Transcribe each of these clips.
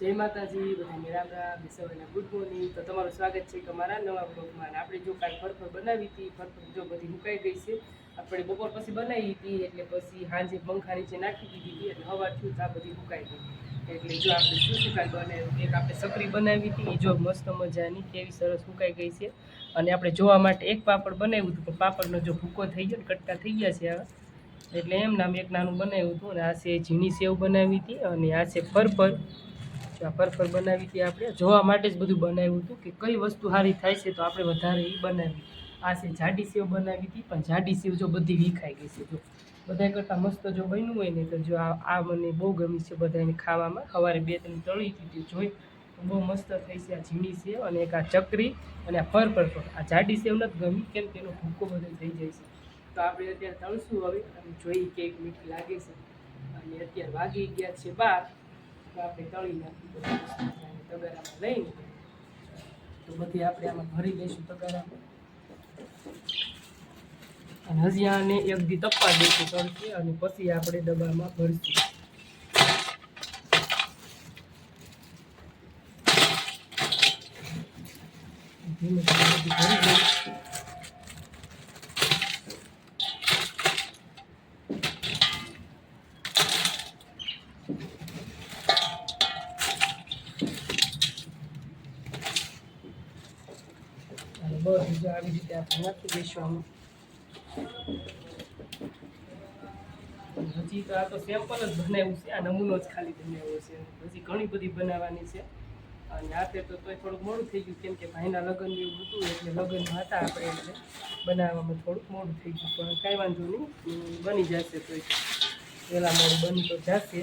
જય માતાજી બધાને રામ રામ સવારના ગુડ મોર્નિંગ. તો તમારું સ્વાગત છે અમારા નવા બ્લોગમાં આપણે જો કાલ ફરફર બનાવી હતી ફરફર જો બધી મુકાઈ ગઈ છે. આપણે બપોર પછી બનાવી હતી, એટલે પછી સાંજે પંખા નીચે નાખી દીધી હતી, એટલે હવા થયું તો આ બધી મુકાઈ ગઈ. એટલે જો આપણે શું શું કાલ બનાવ્યું એક આપણે સકરી બનાવી હતી જો મસ્ત મજાની, કેવી સરસ મુકાઈ ગઈ છે. અને આપણે જોવા માટે એક પાપડ બનાવ્યું હતું, પણ પાપડનો જો ભૂકો થઈ ગયો ને, કટકા થઈ ગયા છે હવે. એટલે એમ નામ એક નાનું બનાવ્યું હતું, અને આ છે ઝીણી સેવ બનાવી હતી, અને આ છે ફરફર. આ પરફર બનાવી હતી આપણે. જોવા માટે જ બધું બનાવ્યું હતું કે કઈ વસ્તુ સારી થાય છે તો આપણે વધારે એ બનાવી. આ છે જાડી સેવ બનાવી હતી, પણ જાડી સેવ જો બધી વિખાઈ ગઈ છે. જો બધા કરતાં મસ્ત જો બન્યું હોય ને તો જો આ મને બહુ ગમી છે બધાને ખાવામાં. સવારે બે ત્રણ તળી હતી જોઈ બહુ મસ્ત થઈ છે આ ઝીણી સેવ અને એક આ ચકરી અને આ ફરફર પણ આ જાડી સેવ નથી ગમી કેમ કે એનો ભૂકો બધો થઈ જાય છે. તો આપણે અત્યારે તળશું હવે અને જોઈએ કેક મીઠી લાગે છે. અને અત્યારે વાગી ગયા છે બાર. હજી આને એક દી તપવા દઈશું તળશે અને પછી આપણે ડબ્બામાં ભરીશું. ધીમે ધીમે દઈશું અને બધું જો આવી રીતે આપણે નાખી દઈશું આમાં હજી તો આ તો સેમ્પલ જ બનાવ્યું છે. આ નમૂનો જ ખાલી બનાવ્યો છે. હજી ઘણી બધી બનાવવાની છે. અને આતે તો તોય થોડુંક મોડું થઈ ગયું, કેમ કે ભાઈના લગ્ન એવું હતું, એટલે લગ્નમાં હતા આપણે એટલે બનાવવામાં થોડુંક મોડું થઈ ગયું. પણ કાંઈ વાંધો નહીં બની જશે તોય. પહેલાં મોડું બની તો જશે.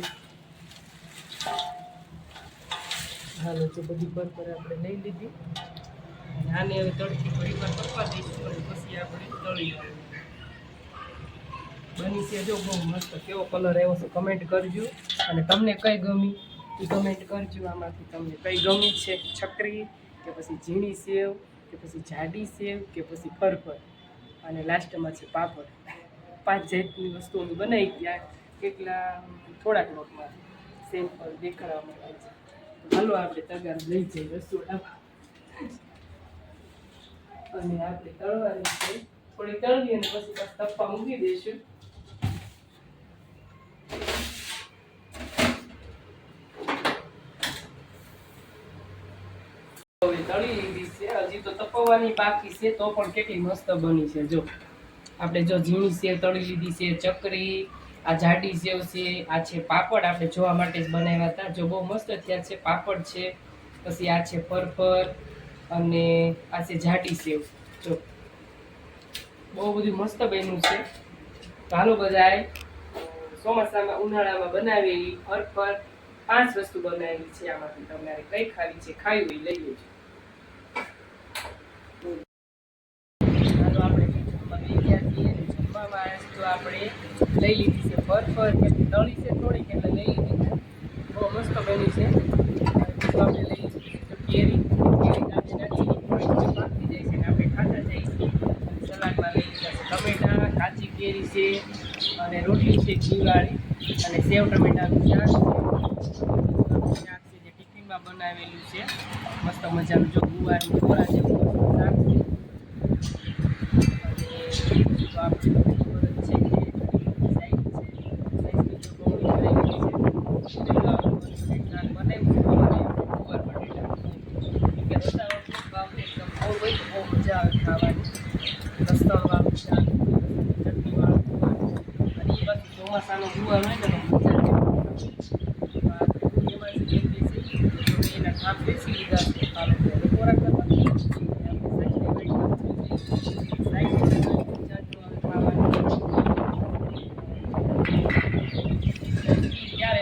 હાલો, તો બધી પર આપણે લઈ લીધી. આને હવે તળથી થોડી વાર પકવા દઈશું પછી આપણે તળી. બની છે જો બહુ મસ્ત કેવો કલર આવ્યો છે કમેન્ટ કરજો. અને તમને કઈ ગમી એ કમેન્ટ કરજો. આમાંથી તમને કઈ ગમી છે છકરી કે પછી ઝીણી સેવ કે પછી જાડી સેવ કે પછી ફરફર. અને લાસ્ટમાં છે પાપડ. પાંચ જાતની વસ્તુ અમે બનાવી ત્યાં કેટલા, થોડાક લોટમાં સેમ્પલ દેખાડવા માટે છે. હાલો આપણે તગાર લઈ જઈએ રસોડામાં. અને આપણે તળવાની છે. થોડી તળવી અને પછી પાછું મૂકી દઈશું. તો પણ કેટલી મસ્ત બની છે, જો. આપણે જો ઝીણી સેવ તળી લીધી છે, ચકરી, આ જાડી સેવ છે, આ છે પાપડ. આપણે જોવા માટે જ બનાવ્યા હતા. જો બહુ મસ્ત થયા છે, પાપડ છે. પછી આ છે ફરફર અને આ છે જાટી સેવ. જો. બહુ બધું મસ્ત બન્યું છે. ચાલો બધાએ ચોમાસામાં ઉનાળામાં બનાવેલી ફરફર પાંચ વસ્તુ બનાવેલી છે. આમાંથી તમારે કઈ ખાવી છે ખાવી હોય લઈ લેજો. અને તો આપણે લઈ લીધી છે ફરફર કેમ કે તળી છે થોડીક એટલે લઈ લીધી. છે બહુ મસ્ત બની છે. આપણે લઈ લીધી કેરી. કેરી નાની નાની થોડીક પાકી જાય છે અને આપણે ખાતા જઈએ છીએ સલાડમાં લઈ લીધા છે ટમેટા કાચી છે, અને રોટલી છે ઘીવાળી અને સેવ ટમેટાનું શાક શાક છે જે ટિફિનમાં બનાવેલું છે. મસ્ત મજાનું જો ગુવારની ગોળા જેવું શાક છે. તો આપણે ખબર જ ચોમાસાનો ગુવાર હોય ને એના કામ બેસી લીધા છે ખોરાક કરવા ક્યારે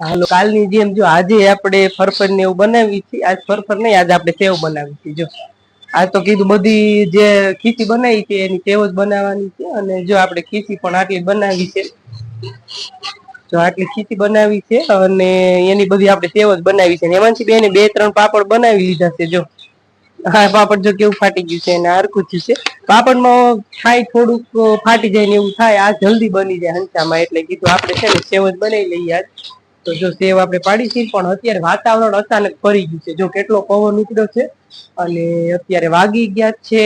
કાલની જેમ જો આજે આપણે ફરફર ને એવું બનાવી છે આજ ફરફર નહીં, આજે આપણે સેવ બનાવી છે જો. આ તો કીધું બધી જે ખીચી બનાવી છે એની સેવ જ બનાવવાની છે, અને જો આપણે ખીચી પણ આટલી બનાવી છે. જો આટલી ખીચી બનાવી છે, અને એની બધી આપણે સેવ જ બનાવી છે એમાંથી બેને બે ત્રણ પાપડ બનાવી લીધા છે, જો. હા પાપડ જો કેવું ફાટી ગયું છે અને હરખું થયું છે. પાપડમાં થાય થોડુંક ફાટી જાય ને એવું થાય, આ જલ્દી બની જાય હંચામાં એટલે કીધું આપણે છે ને સેવ જ બનાવી લઈએ આજ. તો જો સેવ આપણે પાડી છે પણ અત્યારે વાતાવરણ અચાનક ફરી ગયું છે. જો કેટલો પવન ઉપડ્યો છે, અને અત્યારે વાગી ગયા છે,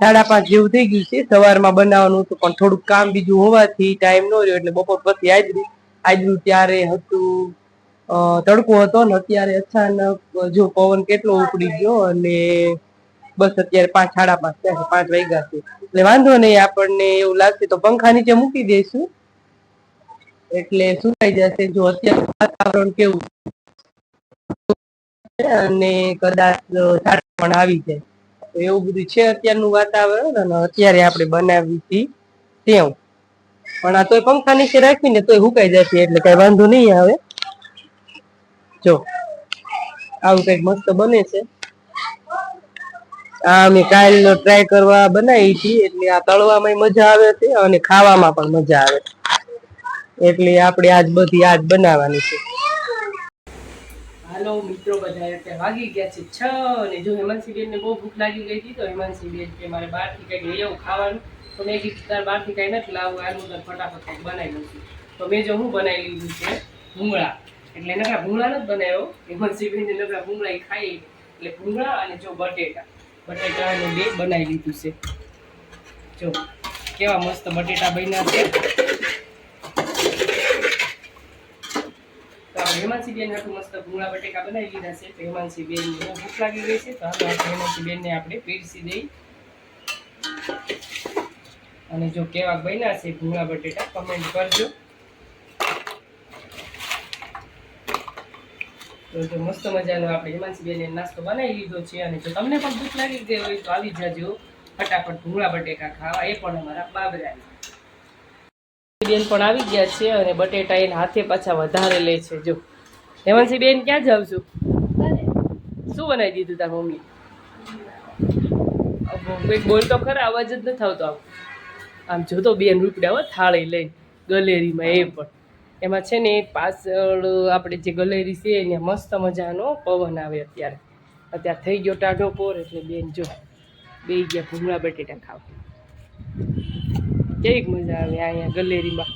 સાડા પાંચ જેવું થઈ ગયું છે. સવારમાં બનાવવાનું હતું, પણ થોડુંક કામ બીજું હોવાથી ટાઈમ ન રહ્યો, એટલે બપોર પછી આજરું આજરું ત્યારે હતું તડકો હતો, ને અત્યારે અચાનક જો પવન કેટલો ઉપડી ગયો, અને બસ અત્યારે પાંચ, સાડા પાંચ થયા પાંચ વાગ્યા છે. એટલે વાંધો નહીં, આપણને એવું લાગશે તો પંખા નીચે મૂકી દઈશું. એટલે સુકાઈ જશે? જો અત્યારે વાતાવરણ કેવું અને કદાચ પણ આવી જાય. એવું બધું છે અત્યારનું વાતાવરણ અને અત્યારે આપણે બનાવી હતી તેવું. પણ આ તોય પંખા નીચે રાખીને તોય સુકાઈ જશે એટલે કઈ વાંધો નહીં આવે. જો, આવું કંઈક મસ્ત બને છે. આ અમે કાલ ટ્રાય કરવા બનાવી હતી એટલે આ તળવામાં મજા આવે છે અને ખાવામાં પણ મજા આવે એટલે આપણે આજ બધી આજ બનાવવાની છે. હાલો મિત્રો બધા અત્યારે વાગી ગયા છે છ અને જો હેમાંસી બેન ને બહુ ભૂખ લાગી ગઈ હતી, તો હેમાંસી બેન કે મારે બહારથી કંઈક લઈ આવું ખાવાનું. તો મેં કીધું તાર બહારથી કંઈ નથી લાવવું આનું તાર ફટાફટ કંઈક બનાવી લઉં છું. તો મેં જો હું બનાવી લીધું છે, ભૂંગળા. એટલે નકરા ભૂંગળા નથી બનાવ્યો. હેમાંસી બેન નકરા ભૂંગળા એ ખાઈ, એટલે ભૂંગળા અને જો બટેટા. બટેટા અને બે બનાવી લીધું છે. જો કેવા મસ્ત બટેટા બન્યા છે. તો આપણે બેન હાટું મસ્ત ભૂંગળા બટેકા બનાવી લીધા છે. તો હેમાંસી બેન બહુ ભૂખ લાગી ગઈ છે. તો હાલો આપણે બેનને આપણે પીરસી દઈ. અને જો કેવા બન્યા છે ભૂંગળા બટેટા કમેન્ટ કરજો. તો જો મસ્ત મજાનો આપણે હેમાંસી બેને નાસ્તો બનાવી લીધો છે. અને જો તમને પણ ભૂખ લાગી ગઈ હોય તો આવી જાજો. ફટાફટ ભૂંગળા બટેકા ખાવા. એ પણ અમારા બાબરા બેન પણ આવી ગયા છે અને બટેટા એને હાથે પાછા વધારે લે છે. જો હેમાંસી બેન ક્યાં જાવ છું? શું બનાવી દીધું તાર મમ્મી કંઈક બોલ તો ખરા, અવાજ જ નથી આવતો આમ. આમ જોતો બેન રૂપડા હોય થાળી લઈને, ગલેરીમાં એ પણ. એમાં છે ને પાછળ આપણે જે ગલેરી છે એને મસ્ત મજાનો પવન આવે અત્યારે. અત્યારે થઈ ગયો ટાઢો પોર એટલે બેન જો બે ગયા ભૂંગળા બટેટા ખાવા. કેવીક મજા આવે અહીંયા ગલેરીમાં?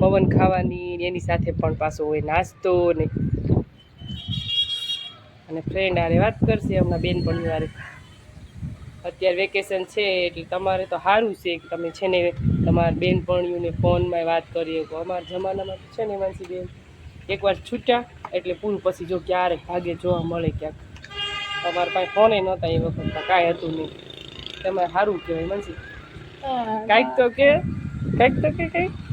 પવન ખાવાની, એની સાથે પણ પાછો હોય નાસ્તો ને. અને ફ્રેન્ડ હારે વાત કરશે હમણાં બેનપણી વારે. અત્યારે વેકેશન છે એટલે તમારે તો સારું છે કે તમે છે ને તમારા બેનપણીઓને ફોનમાં વાત કરીએ અમારા જમાનામાં છે ને માનસી બેન, એકવાર છૂટ્યા એટલે પૂરું પછી જો ક્યારેક ભાગે, જોવા મળે ક્યાંક. તમારા પાસે ફોને નહોતા એ વખત, કાંઈ હતું નહીં. તમારે સારું કહેવાય માનસી. કાંઈક તો કે કાંઈક તો કે કંઈક.